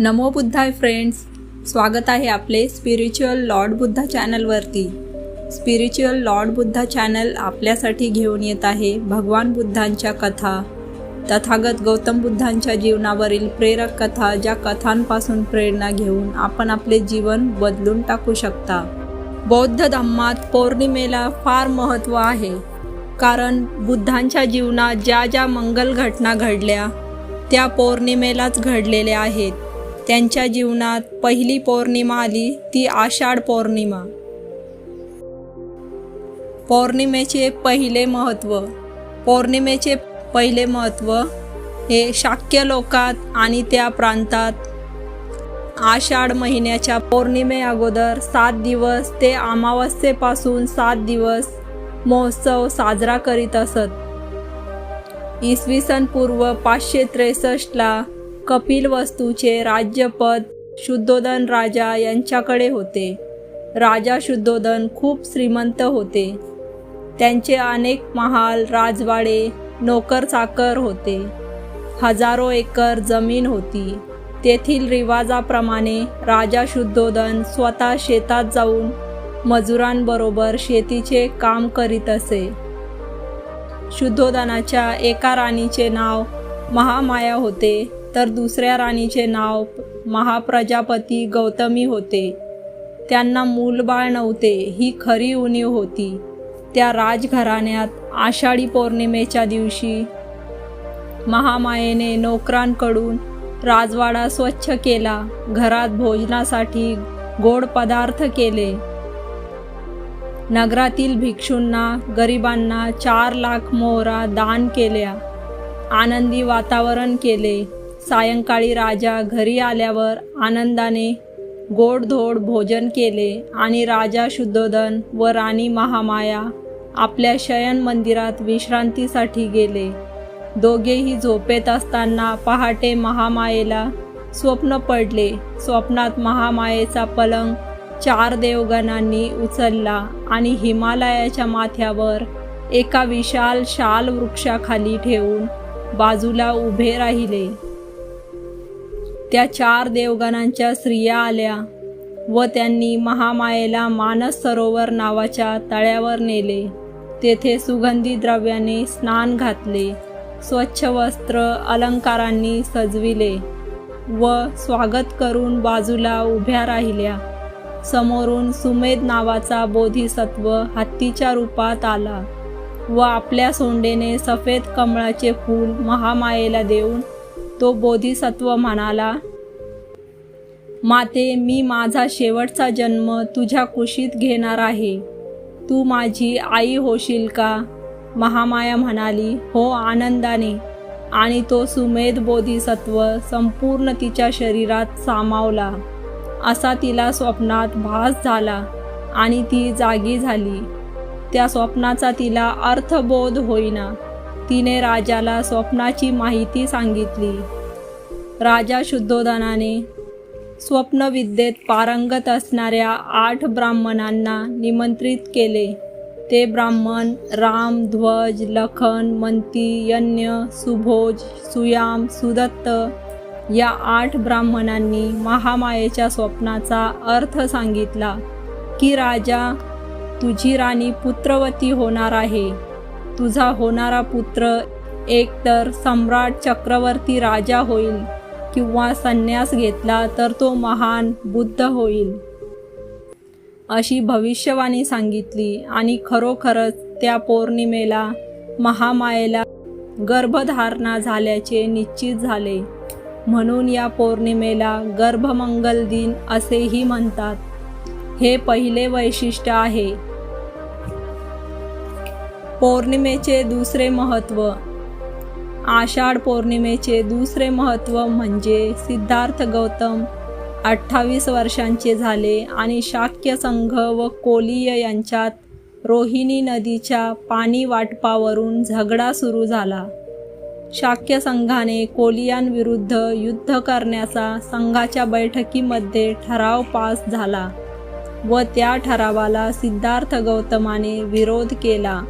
नमो बुद्धाय friends स्वागत आहे आपले स्पिरिच्युअल लॉर्ड बुद्धा चॅनलवरती स्पिरिच्युअल लॉर्ड बुद्धा चॅनल आपल्यासाठी घेऊन येत आहे भगवान बुद्धांच्या कथा. तथागत गौतम बुद्धांच्या जीवनावरील प्रेरक कथा ज्या कथांपासून प्रेरणा घेऊन आपण आपले जीवन बदलून टाकू शकता. बौद्ध धम्मात पौर्णिमेला फार महत्त्व आहे. कारण बुद्धांच्या जीवनात ज्या ज्या मंगल घटना घडल्या त्या पौर्णिमेलाच घडलेल्या आहेत. त्यांच्या जीवनात पहिली पौर्णिमा आली ती आषाढ पौर्णिमा. पौर्णिमेचे पहिले महत्त्व पौर्णिमेचे पहिले महत्त्व हे शाक्य लोकात आणि त्या प्रांतात आषाढ महिन्याच्या पौर्णिमे अगोदर सात दिवस ते अमावस्येपासून सात दिवस महोत्सव साजरा करीत असत. इसवी सन पूर्व पाचशे त्रेसष्टला कपिल वस्तूचे राज्यपद शुद्धोदन राजा यांच्याकडे होते. राजा शुद्धोदन खूप श्रीमंत होते. त्यांचे अनेक महाल राजवाडे नोकर चाकर होते. हजारो एकर जमीन होती. तेथील रिवाजाप्रमाणे राजा शुद्धोदन स्वतः शेतात जाऊन मजुरांबरोबर शेतीचे काम करीत असे. शुद्धोदनाच्या एका राणीचे नाव महामाया होते. तर दुसऱ्या राणीचे नाव महाप्रजापती गौतमी होते. त्यांना मूलबाळ नव्हते ही खरी उणीव होती. त्या राजघराण्यात आषाढी पौर्णिमेच्या दिवशी महामायेने नोकरांकडून राजवाडा स्वच्छ केला घरात भोजनासाठी गोड पदार्थ केले. नगरातील भिक्षूंना गरिबांना चार लाख मोहरा दान केल्या. आनंदी वातावरण केले. सायंकाळी राजा घरी आल्यावर आनंदाने गोडधोड भोजन केले आणि राजा शुद्धोदन व राणी महामाया आपल्या शयन मंदिरात विश्रांतीसाठी गेले. दोघेही झोपेत असताना पहाटे महामायेला स्वप्न पडले. स्वप्नात महामायेचा पलंग चार देवगणांनी उचलला आणि हिमालयाच्या माथ्यावर एका विशाल शाल वृक्षाखाली ठेवून बाजूला उभे राहिले. त्या चार देवगणांच्या स्त्रिया आल्या व त्यांनी महामायेला मानस सरोवर नावाच्या तळ्यावर नेले. तेथे सुगंधी द्रव्याने स्नान घातले स्वच्छ वस्त्र अलंकारांनी सजविले व स्वागत करून बाजूला उभ्या राहिल्या. समोरून सुमेध नावाचा बोधिसत्व हत्तीच्या रूपात आला व आपल्या सोंडेने सफेद कमळाचे फूल महामायेला देऊन तो बोधिसत्व म्हणाला माते मी माझा शेवटचा जन्म तुझ्या कुशीत घेणार आहे. तू माझी आई होशील का? महामाया म्हणाली हो आनंदाने. आणि तो सुमेध बोधिसत्व संपूर्ण तिच्या शरीरात सामावला. असा तिला स्वप्नात भास झाला आणि ती जागी झाली. त्या स्वप्नाचा तिला अर्थबोध होईना. तिने राजाला स्वप्नाची माहिती सांगितली. राजा शुद्धोधनाने स्वप्नविद्येत पारंगत असणाऱ्या आठ ब्राह्मणांना निमंत्रित केले. ते ब्राह्मण राम ध्वज लखन मंती यज्ञ सुभोज सुयाम सुदत्त या आठ ब्राह्मणांनी महामायेच्या स्वप्नाचा अर्थ सांगितला की राजा तुझी राणी पुत्रवती होणार आहे. तुझा होणारा पुत्र एकतर सम्राट चक्रवर्ती राजा होईल किंवा संन्यास घेतला तर तो महान बुद्ध होईल. अशी भविष्यवाणी सांगितली आणि खरोखरच त्या पौर्णिमेला महामायेला गर्भधारणा झाल्याचे निश्चित झाले. म्हणून या पौर्णिमेला गर्भमंगल दिन असेही म्हणतात. हे पहिले वैशिष्ट्य आहे. पौर्णिमेचे दुसरे महत्त्व आषाढ पौर्णिमेचे दुसरे महत्त्व म्हणजे सिद्धार्थ गौतम अठ्ठावीस वर्षांचे झाले आणि शाक्य संघ व कोलीय यांच्यात रोहिणी नदीच्या पाणी वाटपावरून झगडा सुरू झाला. शाक्य संघाने कोलियांविरुद्ध युद्ध करण्याचा संघाच्या बैठकीमध्ये ठराव पास झाला व त्या ठरावाला सिद्धार्थ गौतमाने विरोध केला.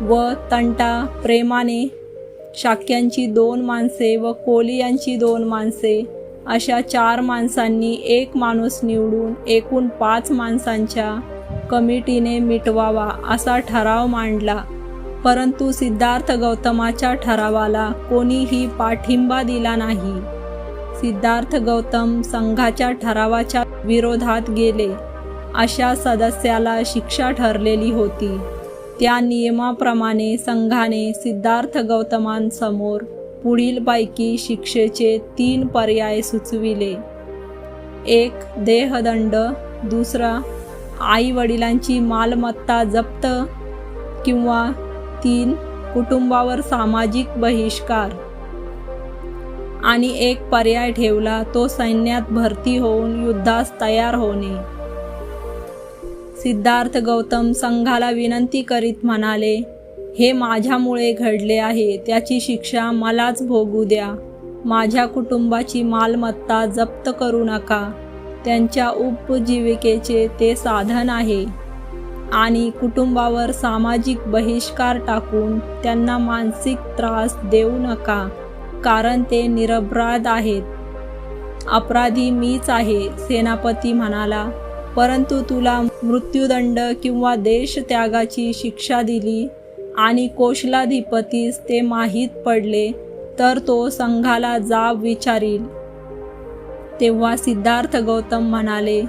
व तंटा प्रेमाने शाक्यांची दोन माणसे व कोलियांची दोन माणसे अशा चार माणसांनी एक माणूस निवडून एकूण पाच माणसांच्या कमिटीने मिटवावा असा ठराव मांडला. परंतु सिद्धार्थ गौतमाच्या ठरावाला कोणीही पाठिंबा दिला नाही. सिद्धार्थ गौतम संघाच्या ठरावाच्या विरोधात गेले. अशा सदस्याला शिक्षा ठरलेली होती. त्या नियमाप्रमाणे संघाने सिद्धार्थ गौतमांसमोर पुढीलपैकी शिक्षेचे तीन पर्याय सुचविले. एक देहदंड. दुसरा आई वडिलांची मालमत्ता जप्त. किंवा तीन कुटुंबावर सामाजिक बहिष्कार. आणि एक पर्याय ठेवला तो सैन्यात भरती होऊन युद्धास तयार होणे. सिद्धार्थ गौतम संघाला विनंती करीत म्हणाले हे माझ्यामुळे घडले आहे त्याची शिक्षा मलाच भोगू द्या. माझ्या कुटुंबाची मालमत्ता जप्त करू नका. त्यांच्या उपजीविकेचे ते साधन आहे. आणि कुटुंबावर सामाजिक बहिष्कार टाकून त्यांना मानसिक त्रास देऊ नका कारण ते निरपराध आहेत. अपराधी मीच आहे सेनापती म्हणाला. परंतु तुला मृत्यूदंड किंवा देशत्यागाची शिक्षा दिली आणि कोशलाधिपतीस ते माहीत पडले तर तो संघाला जाब विचारील. तेव्हा सिद्धार्थ गौतम म्हणाले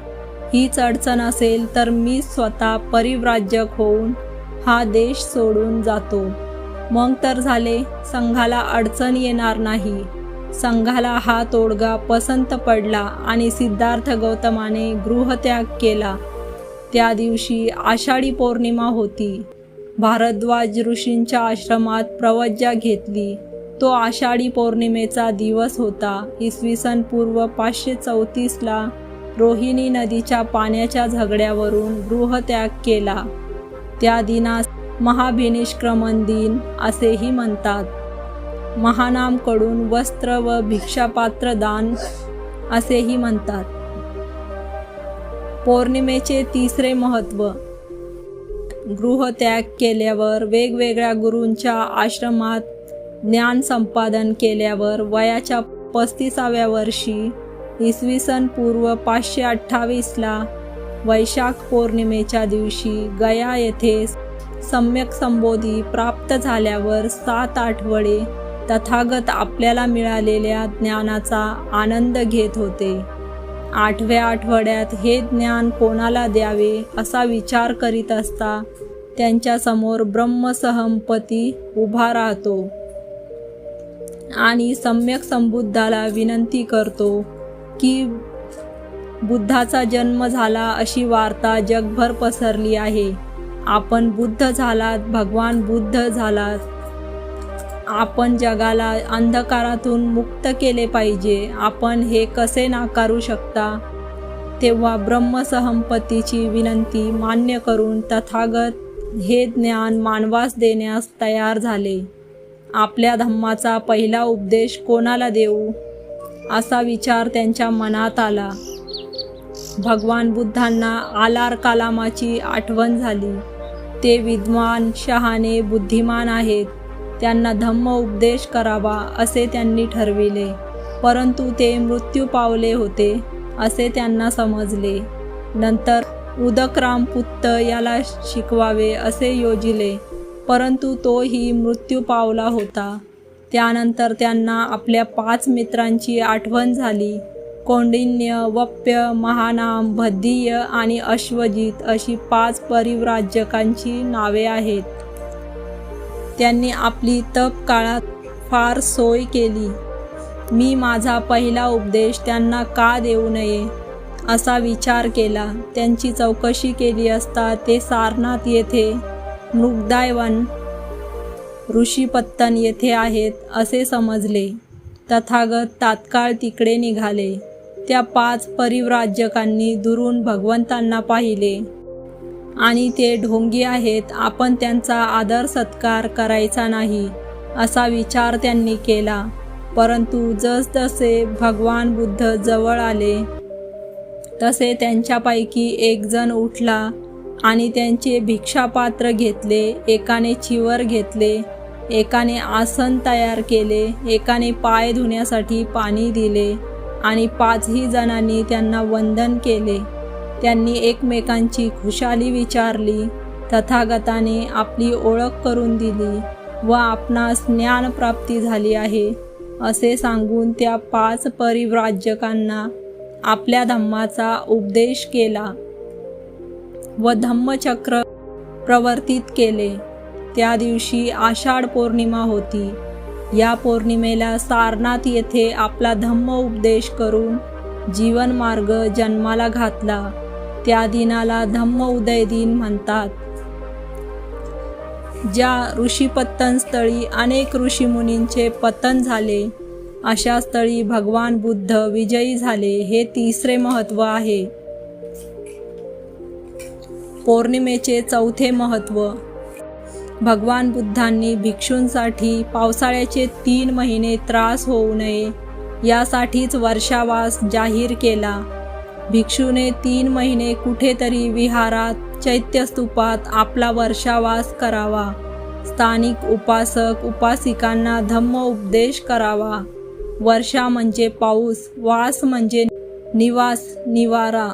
हीच अडचण असेल तर मी स्वतः परिव्राज्यक होऊन हा देश सोडून जातो. मग तर झाले संघाला अडचण येणार नाही. संघाला हा तोडगा पसंत पडला आणि सिद्धार्थ गौतमाने गृहत्याग केला. त्या दिवशी आषाढी पौर्णिमा होती. भारद्वाज ऋषींच्या आश्रमात प्रवज्जा घेतली. तो आषाढी पौर्णिमेचा दिवस होता. इसवी सन पूर्व पाचशे चौतीसला रोहिणी नदीच्या पाण्याच्या झगड्यावरून गृहत्याग केला. त्या दिनास महाभिनिष्क्रमण दिन असेही म्हणतात. महानामकडून वस्त्र व भिक्षापात्र दान असेही म्हणतात. पौर्णिमेचे तिसरे महत्त्व. गृहत्याग केल्यावर वेगवेगळ्या गुरूंच्या आश्रमात ज्ञान संपादन केल्यावर वयाच्या पस्तीसाव्या वर्षी इसवी सन पूर्व पाचशे अठ्ठावीसला वैशाख पौर्णिमेच्या दिवशी गया येथे सम्यक संबोधी प्राप्त झाल्यावर सात आठवडे तथागत आपल्याला मिळालेल्या ज्ञानाचा आनंद घेत होते. आठव्या आठवड्यात हे ज्ञान कोणाला द्यावे असा विचार करीत असता त्यांच्यासमोर ब्रह्मसहमपती उभा राहतो आणि सम्यक संबुद्धाला विनंती करतो की बुद्धाचा जन्म झाला अशी वार्ता जगभर पसरली आहे. आपण बुद्ध झालात भगवान बुद्ध झालात. आपण जगाला अंधकारातून मुक्त केले पाहिजे. आपण हे कसे नाकारू शकता? तेव्हा ब्रह्मसहंपत्तीची विनंती मान्य करून तथागत हे ज्ञान मानवास देण्यास तयार झाले. आपल्या धम्माचा पहिला उपदेश कोणाला देऊ? असा विचार त्यांच्या मनात आला. भगवान बुद्धांना आलार कालामाची आठवण झाली. ते विद्वान शहाणे बुद्धिमान आहेत. त्यांना धम्म उपदेश करावा असे त्यांनी ठरविले. परंतु ते मृत्यू पावले होते असे त्यांना समजले. नंतर उदकराम पुत्त याला शिकवावे असे योजिले. परंतु तोही मृत्यू पावला होता. त्यानंतर त्यांना आपल्या पाच मित्रांची आठवण झाली. कौंडिन्य वप्य महानाम भद्दीय आणि अश्वजित अशी पाच परिव्राजकांची नावे आहेत. त्यांनी आपली तप काळात फार सोय केली. मी माझा पहिला उपदेश त्यांना का देऊ नये असा विचार केला. त्यांची चौकशी केली असता ते सारनाथ येथे मृगदायवन ऋषीपत्तन येथे आहेत असे समजले. तथागत तात्काळ तिकडे निघाले. त्या पाच परिव्राजकांनी दुरून भगवंतांना पाहिले. आणि ते ढोंगी आहेत आपण त्यांचा आदर सत्कार करायचा नाही असा विचार त्यांनी केला. परंतु जसजसे भगवान बुद्ध जवळ आले तसे त्यांच्यापैकी एक जण उठला आणि त्यांचे भिक्षापात्र घेतले एकाने चिवर घेतले एकाने आसन तयार केले एकाने पाय धुण्यासाठी पाणी दिले आणि पाचही जणांनी त्यांना वंदन केले. त्यांनी एकमेकांची खुशाली विचारली तथागताने आपली ओळख करून दिली व आपणास ज्ञानप्राप्ती झाली आहे असे सांगून त्या पाच परिव्राजकांना आपल्या धम्माचा उपदेश केला व धम्मचक्र प्रवर्तित केले. त्या दिवशी आषाढ पौर्णिमा होती. या पौर्णिमेला सारनाथ येथे आपला धम्म उपदेश करून जीवनमार्ग जन्माला घातला. त्या दिनाला धम्म उदय दिन म्हणतात. ज्या ऋषीपत्तन स्थळी अनेक ऋषीमुनींचे पतन झाले अशा स्थळी भगवान बुद्ध विजयी झाले हे तिसरे महत्त्व आहे. पौर्णिमेचे चौथे महत्त्व भगवान बुद्धांनी भिक्षूंसाठी पावसाळ्याचे तीन महिने त्रास होऊ नये यासाठीच वर्षावास जाहीर केला. भिक्षूने तीन महिने कुठेतरी विहारात चैत्यस्तूपात आपला वर्षावास करावा. स्थानिक उपासक उपासिकांना धम्म उपदेश करावा. वर्षा म्हणजे पाऊस वास म्हणजे निवास निवारा.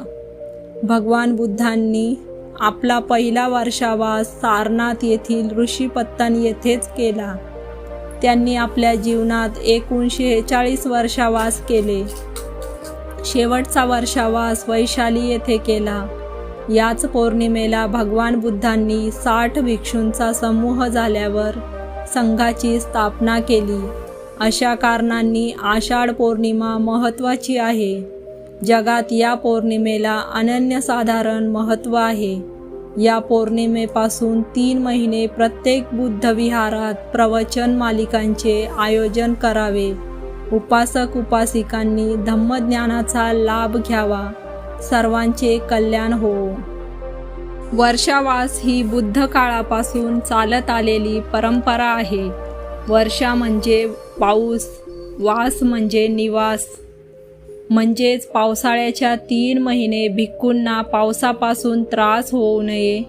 भगवान बुद्धांनी आपला पहिला वर्षावास सारनाथ येथील ऋषीपत्तन येथेच केला. त्यांनी आपल्या जीवनात एकूण शेहेचाळीस वर्षावास केले. शेवटचा वर्षावास वैशाली येथे केला. याच पौर्णिमेला भगवान बुद्धांनी साठ भिक्षूंचा समूह झाल्यावर संघाची स्थापना केली. अशा कारणांनी आषाढ पौर्णिमा महत्त्वाची आहे. जगात या पौर्णिमेला अनन्यसाधारण महत्त्व आहे. या पौर्णिमेपासून तीन महिने प्रत्येक बुद्धविहारात प्रवचन मालिकांचे आयोजन करावे. उपासक उपासिकांनी धम्मज्ञानाचा लाभ घ्यावा. सर्वांचे कल्याण हो. वर्षावास ही बुद्ध काळापासून चालत आलेली परंपरा आहे. वर्षा म्हणजे पाऊस वास म्हणजे निवास. म्हणजेच पावसाळ्याच्या तीन महिने भिक्खूंना पावसापासून त्रास होऊ नये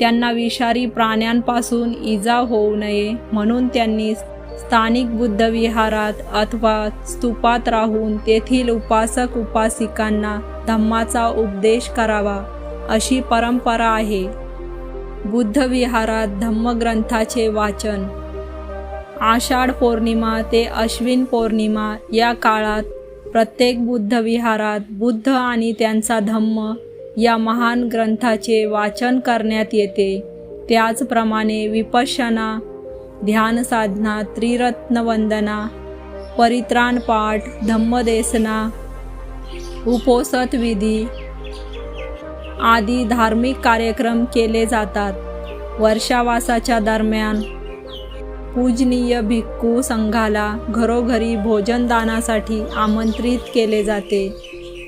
त्यांना विषारी प्राण्यांपासून इजा होऊ नये म्हणून त्यांनी स्थानिक बुद्ध विहारात अथवा स्तूपात राहून तेथील उपासक उपासिकांना धम्माचा उपदेश करावा अशी परंपरा आहे. बुद्ध विहारात धम्मग्रंथाचे वाचन. आषाढ पौर्णिमा ते अश्विन पौर्णिमा या काळात प्रत्येक बुद्ध विहारात बुद्ध आणि त्यांचा धम्म या महान ग्रंथाचे वाचन करण्यात येते. त्याचप्रमाणे विपश्यना ध्यान साधना त्रिरत्न वंदना परित्राण पाठ धम्मदेसना उपोसत विधी आदी धार्मिक कार्यक्रम केले जातात. वर्षावासाच्या दरम्यान पूजनीय भिक्खू संघाला घरोघरी भोजनदानासाठी आमंत्रित केले जाते.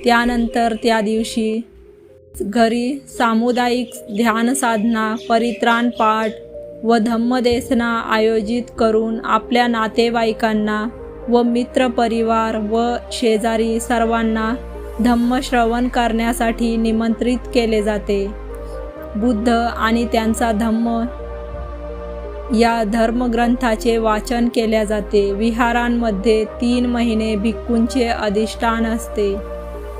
त्यानंतर त्या दिवशी घरी सामुदायिक ध्यान साधना परित्राण पाठ व धम्मदेसना आयोजित करून आपल्या नातेवाईकांना व मित्रपरिवार व शेजारी सर्वांना धम्मश्रवण करण्यासाठी निमंत्रित केले जाते. बुद्ध आणि त्यांचा धम्म या धर्मग्रंथाचे वाचन केल्या जाते. विहारांमध्ये तीन महिने भिक्खूंचे अधिष्ठान असते.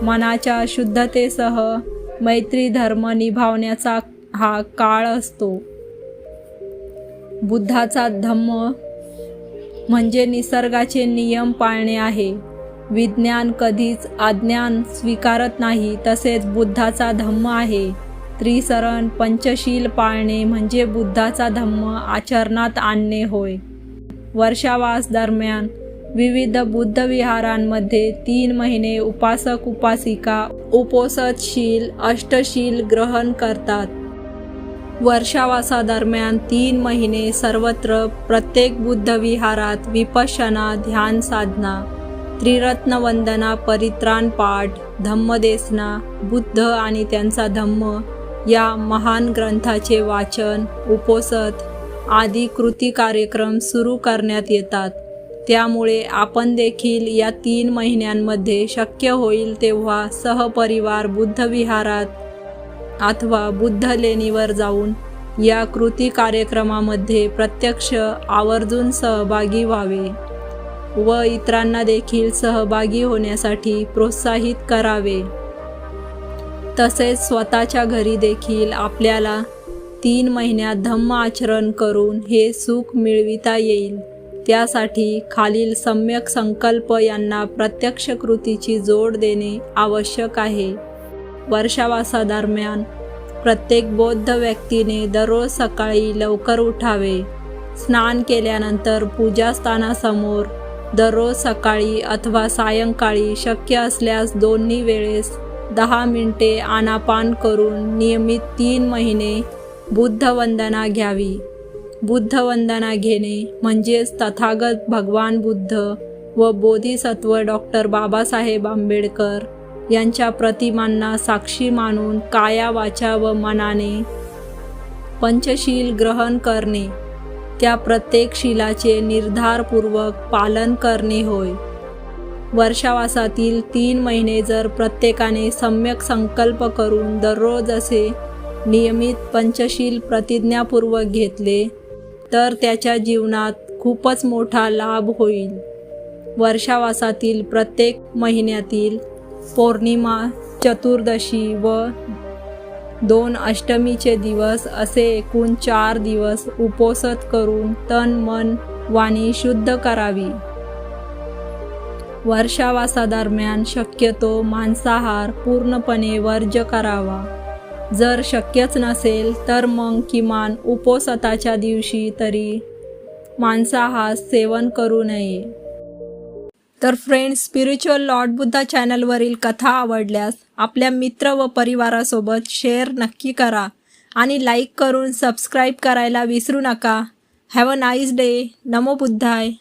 मनाच्या शुद्धतेसह मैत्री धर्म निभावण्याचा हा काळ असतो. बुद्धाचा धम्म म्हणजे निसर्गाचे नियम पाळणे आहे. विज्ञान कधीच आज्ञान स्वीकारत नाही तसेच बुद्धाचा धम्म आहे. त्रिसरण पंचशील पाळणे म्हणजे बुद्धाचा धम्म आचरणात आणणे होय. वर्षावास दरम्यान विविध बुद्ध विहारांमध्ये तीन महिने उपासक उपासिका उपोसतशील अष्टशील ग्रहण करतात. वर्षावासादरम्यान तीन महिने सर्वत्र प्रत्येक बुद्धविहारात विपशना ध्यान साधना त्रिरत्न वंदना परित्राण पाठ धम्मदेसना बुद्ध आणि त्यांचा धम्म या महान ग्रंथाचे वाचन उपोसत आदी कृती कार्यक्रम सुरू करण्यात येतात. त्यामुळे आपण देखील या तीन महिन्यांमध्ये शक्य होईल तेव्हा सहपरिवार बुद्धविहारात अथवा बुद्ध लेणीवर जाऊन या कृती कार्यक्रमामध्ये प्रत्यक्ष आवर्जून सहभागी व्हावे व इतरांना देखील सहभागी होण्यासाठी प्रोत्साहित करावे. तसेच स्वतःच्या घरी देखील आपल्याला तीन महिन्यात धम्म आचरण करून हे सुख मिळविता येईल. त्यासाठी खालील सम्यक संकल्प यांना प्रत्यक्ष कृतीची जोड देणे आवश्यक आहे. वर्षावासादरम्यान प्रत्येक बौद्ध व्यक्तीने दररोज सकाळी लवकर उठावे. स्नान केल्यानंतर पूजास्थानासमोर दररोज सकाळी अथवा सायंकाळी शक्य असल्यास दोन्ही वेळेस दहा मिनिटे आनापान करून नियमित तीन महिने बुद्धवंदना घ्यावी. बुद्धवंदना घेणे म्हणजेच तथागत भगवान बुद्ध व बोधिसत्व डॉक्टर बाबासाहेब आंबेडकर यांच्या प्रतिमांना साक्षी मानून काया वाचा व मनाने पंचशील ग्रहण करणे. त्या प्रत्येक शिलाचे निर्धारपूर्वक पालन करणे होय. वर्षावासातील तीन महिने जर प्रत्येकाने सम्यक संकल्प करून दररोज असे नियमित पंचशील प्रतिज्ञापूर्वक घेतले तर त्याच्या जीवनात खूपच मोठा लाभ होईल. वर्षावासातील प्रत्येक महिन्यातील पौर्णिमा चतुर्दशी व दोन अष्टमीचे दिवस असे एकूण चार दिवस उपोसत करून तन मन वाणी शुद्ध करावी. वर्षावासादरम्यान शक्यतो मांसाहार पूर्णपणे वर्ज करावा. जर शक्यच नसेल तर मग किमान उपोसताच्या दिवशी तरी मांसाहार सेवन करू नये. तर फ्रेंड्स स्पिरिच्युअल लॉर्ड बुद्धा चॅनलवरील कथा आवडल्यास आपल्या मित्र व परिवारासोबत शेअर नक्की करा आणि लाईक करून सबस्क्राईब करायला विसरू नका. हॅव अ नाईस डे नमो बुद्धाय.